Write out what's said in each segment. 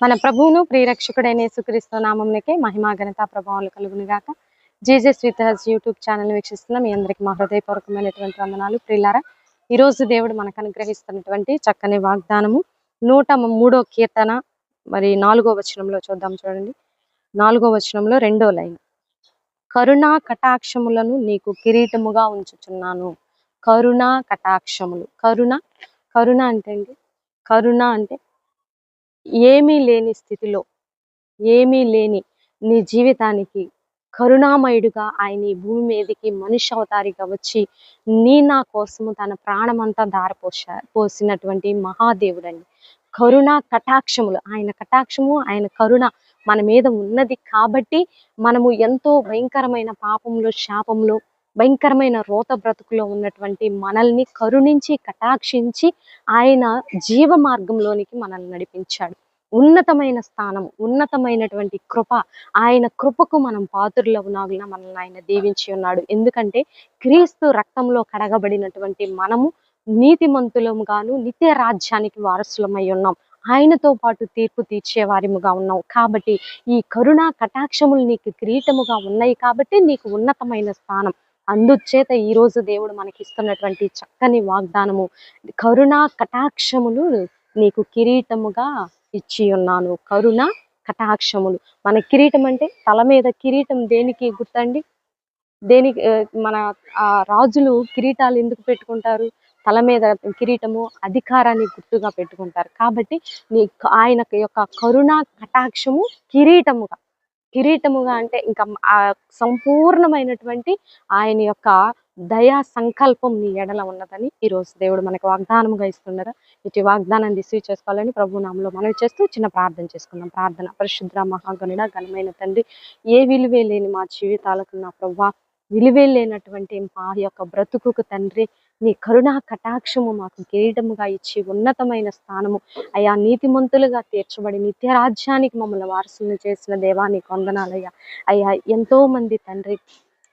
మన ప్రభువును ప్రియరక్షకుడైన యేసుక్రీస్తు నామంకే మహిమా ఘనత ప్రభావాలు కలుగునుగాక. Jesus with his YouTube channel వీక్షిస్తున్న మీ అందరికి మా హృదయపూర్వకమైనటువంటి వందనాలు. ప్రియులారా ఈ రోజు దేవుడు మనకు అనుగ్రహిస్తున్నటువంటి చక్కని వాగ్దానము నూట మూడో కీర్తన మరి నాలుగో వచనంలో చూద్దాం చూడండి. నాలుగో వచనంలో రెండో లైన్. కరుణా కటాక్షములను నీకు కిరీటముగా ఉంచుచున్నాను. కరుణా కటాక్షములు. కరుణ? కరుణ అంటే అండి కరుణ అంటే ఏమీ లేని స్థితిలో ఏమీ లేని నీ జీవితానికి కరుణామయుడుగా ఆయన ఈ భూమి మీదకి మనిషి అవతారిగా వచ్చి నీ నా కోసము తన ప్రాణమంతా దారపోసా పోసినటువంటి మహాదేవుడండి. కరుణ కటాక్షములు ఆయన కటాక్షము ఆయన కరుణ మన మీద ఉన్నది కాబట్టి మనము ఎంతో భయంకరమైన పాపంలో శాపంలో భయంకరమైన రోత బ్రతుకులో ఉన్నటువంటి మనల్ని కరుణించి కటాక్షించి ఆయన జీవ మార్గంలోనికి మనల్ని నడిపించాడు. ఉన్నతమైన స్థానం ఉన్నతమైనటువంటి కృప ఆయన కృపకు మనం పాత్రులవునాగున మనల్ని ఆయన దీవించి ఉన్నాడు. ఎందుకంటే క్రీస్తు రక్తంలో కడగబడినటువంటి మనము నీతిమంతులము గాను నిత్య రాజ్యానికి వారసులమై ఉన్నాం. ఆయనతో పాటు తీర్పు తీర్చే వారిముగా ఉన్నాం. కాబట్టి ఈ కరుణ కటాక్షములు నీకు కిరీటముగా ఉన్నాయి కాబట్టి నీకు ఉన్నతమైన స్థానం. అందుచేత ఈరోజు దేవుడు మనకి ఇస్తున్నటువంటి చక్కని వాగ్దానము కరుణ కటాక్షములు నీకు కిరీటముగా ఇచ్చి ఉన్నాను. కరుణ కటాక్షములు. మన కిరీటం అంటే తల మీద కిరీటం దేనికి గుర్తండి? దేనికి మన ఆ రాజులు కిరీటాలు ఎందుకు పెట్టుకుంటారు? తల మీద కిరీటము అధికారాన్ని గుర్తుగా పెట్టుకుంటారు. కాబట్టి నీ ఆయన యొక్క కరుణ కటాక్షము కిరీటముగా కిరీటముగా అంటే ఇంకా ఆ సంపూర్ణమైనటువంటి ఆయన యొక్క దయా సంకల్పం నీ ఎడల ఉన్నదని ఈ రోజు దేవుడు మనకు వాగ్దానముగా ఇస్తున్నారు ఇటు వాగ్దానాన్ని రిసీవ్ చేసుకోవాలని ప్రభు నామంలో మనవి చేస్తూ చిన్న ప్రార్థన చేసుకుందాం. ప్రార్థన. పరిశుద్ర మహాగణుడ ఘనమైన తండ్రి ఏ విలువే లేని మా జీవితాలకు నా ప్రభా విలువే లేనటువంటి మా యొక్క బ్రతుకుకు తండ్రి నీ కరుణా కటాక్షము మాకు కిరీటముగా ఇచ్చి ఉన్నతమైన స్థానము. అయా నీతిమంతులుగా తీర్చబడి నిత్య రాజ్యానికి మమ్మల్ని వారసులను చేసిన దేవానికి వందనాలయ్యా అయ్యా ఎంతో మంది తండ్రి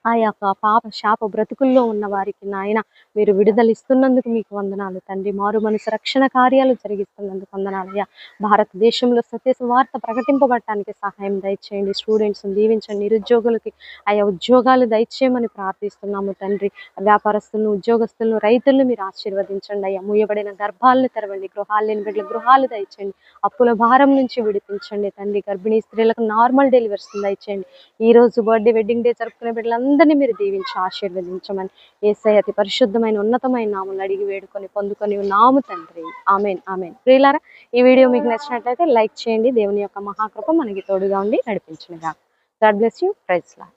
ఆ యొక్క పాప శాప బ్రతుకుల్లో ఉన్న వారికి నాయన మీరు విడుదలిస్తున్నందుకు మీకు వందనాలు. తండ్రి మారు మనసు రక్షణ కార్యాలు జరిగిస్తున్నందుకు వందనాలయ్యా భారతదేశంలో సత్య వార్త ప్రకటింపబడటానికి సహాయం దయచేయండి. స్టూడెంట్స్ దీవించండి. నిరుద్యోగులకి ఆయా ఉద్యోగాలు దయచేయమని ప్రార్థిస్తున్నాము తండ్రి. వ్యాపారస్తులను ఉద్యోగస్తులను రైతులను మీరు ఆశీర్వదించండి అయ్యా. మూయబడిన గర్భాలను తెరవండి. గృహాలు లేని బిడ్డల గృహాలు దయచేయండి. అప్పుల భారం నుంచి విడిపించండి తండ్రి. గర్భిణీ స్త్రీలకు నార్మల్ డెలివరీస్ దయచేయండి. ఈ రోజు బర్త్డే వెడ్డింగ్ డే జరుపుకునే అందరినీ మీరు దీవించి ఆశీర్వదించమని ఏసై అతి పరిశుద్ధమైన ఉన్నతమైన నామలు అడిగి వేడుకొని పొందుకొని నాము తండ్రి. Amen amen. ప్రియులారా ఈ వీడియో మీకు నచ్చినట్లయితే లైక్ చేయండి. దేవుని యొక్క మహాకృప మనకి తోడుగా ఉండి నడిపించునుగా గాడ్ బ్లెస్ యూ. ప్రైజ్లా